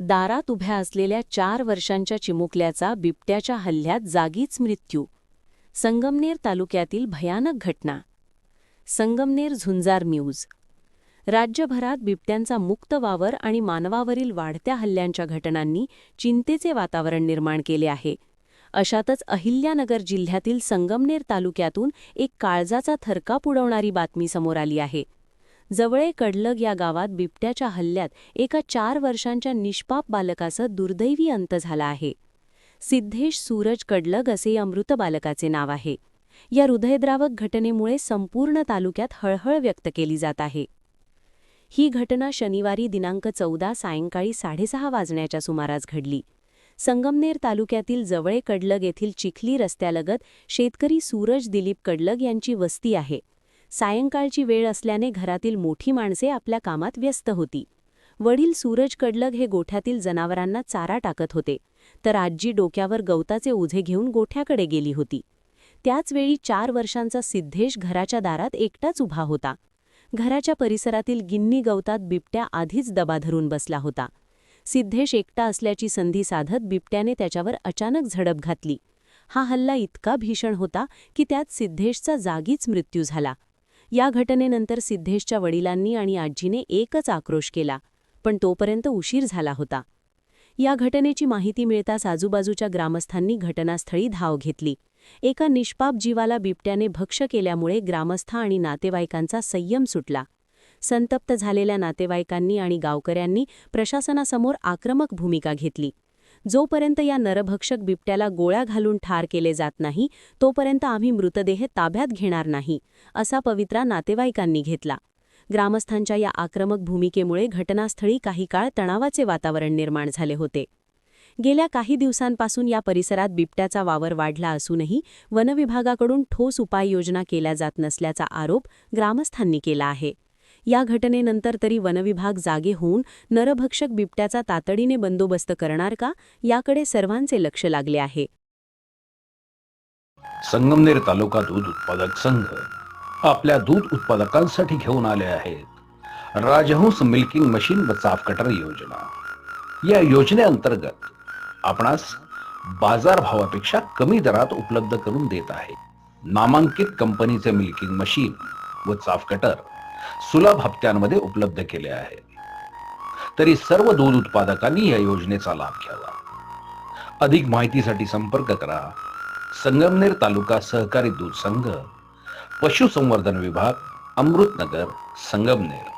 दारात उभ्या असलेल्या चार वर्षांच्या चिमुकल्याचा बिबट्याच्या हल्ल्यात जागीच मृत्यू. संगमनेर तालुक्यातील भयानक घटना. संगमनेर झुंजार न्यूज. राज्यभरात बिबट्यांचा मुक्त वावर आणि मानवावरील वाढत्या हल्ल्यांच्या घटनांनी चिंतेचे वातावरण निर्माण केले आहे. अशातच अहिल्यानगर जिल्ह्यातील संगमनेर तालुक्यातून एक काळजाचा थरकाप उडवणारी बातमी समोर आली आहे. जवळे कडलग या गावात बिबट्याच्या हल्ल्यात एका चार वर्षांच्या निष्पाप बालकाचा दुर्दैवी अंत झाला आहे. सिद्धेश सूरज कडलग असे या मृत बालकाचे नाव आहे. या हृदयद्रावक घटनेमुळे संपूर्ण तालुक्यात हळहळ व्यक्त केली जात आहे. ही घटना शनिवारी दिनांक चौदा सायंकाळी साडेसहा वाजण्याच्या सुमारास घडली. संगमनेर तालुक्यातील जवळे कडलग येथील चिखली रस्त्यालगत शेतकरी सूरज दिलीप कडलग यांची वस्ती आहे. सायंकाळची वेळ असल्याने घरातील मोठी माणसे आपल्या कामात व्यस्त होती. वडील सूरज कडलग हे गोठ्यातील जनावरांना चारा टाकत होते. तर आजी डोक्यावर गवताचे उझे घेऊन गोठ्याकडे गेली होती. त्याचवेळी चार वर्षांचा सिद्धेश घराच्या दारात एकटाच उभा होता. घराच्या परिसरातील गिन्नी गवतात बिबट्या आधीच दबा धरून बसला होता. सिद्धेश एकटा असल्याची संधी साधत बिबट्याने त्याच्यावर अचानक झडप घातली. हा हल्ला इतका भीषण होता की त्यात सिद्धेशचा जागीच मृत्यू झाला. या घटनेनंतर सिद्धेशच्या वडिलांनी आणि आजीने एकच आक्रोश केला पण तोपर्यंत उशीर झाला होता. या घटनेची माहिती मिळताच आजूबाजूच्या ग्रामस्थांनी घटनास्थळी धाव घेतली. एका निष्पाप जीवाला बिबट्याने भक्ष केल्यामुळे ग्रामस्थ आणि नातेवाईकांचा संयम सुटला. संतप्त झालेल्या नातेवाईकांनी आणि गावकऱ्यांनी प्रशासनासमोर आक्रमक भूमिका घेतली. जोपर्यंत या नरभक्षक बिबट्याला गोळ्या घालून ठार केले जात नाही तोपर्यंत आम्ही मृतदेह ताब्यात घेणार नाही असा पवित्रा नातेवाईकांनी घेतला. ग्रामस्थांच्या या आक्रमक भूमिकेमुळे घटनास्थळी काही काळ तणावाचे वातावरण निर्माण झाले होते. गेल्या काही दिवसांपासून या परिसरात बिबट्याचा वावर वाढला असूनही वनविभागाकडून ठोस उपाययोजना केल्या जात नसल्याचा आरोप ग्रामस्थांनी केला आहे. या घटनेनंतर तरी वनविभाग जागे होऊन नरभक्षक बिबट्याचा तातडीने बंदोबस्त करणार का याकडे सर्वांचे लक्ष लागले आहे. संगमनेर तालुका दूध उत्पादक संघ आपल्या दूध उत्पादकांसाठी घेऊन आले आहेत. राजहंस मिल्किंग मशीन व चाफ कटर योजना. या योजनेअंतर्गत आपणास बाजार भावापेक्षा कमी दरात उपलब्ध करून देत आहे. नामांकित कंपनीचे मिल्किंग मशीन व चाफ कटर सुलभ हप्त्यांमध्ये उपलब्ध केले आहे. तरी सर्व दूध उत्पादकांनी या योजनेचा लाभ घ्यावा. अधिक माहितीसाठी संपर्क करा. संगमनेर तालुका सहकारी दूध संघ पशुसंवर्धन विभाग अमृतनगर संगमनेर.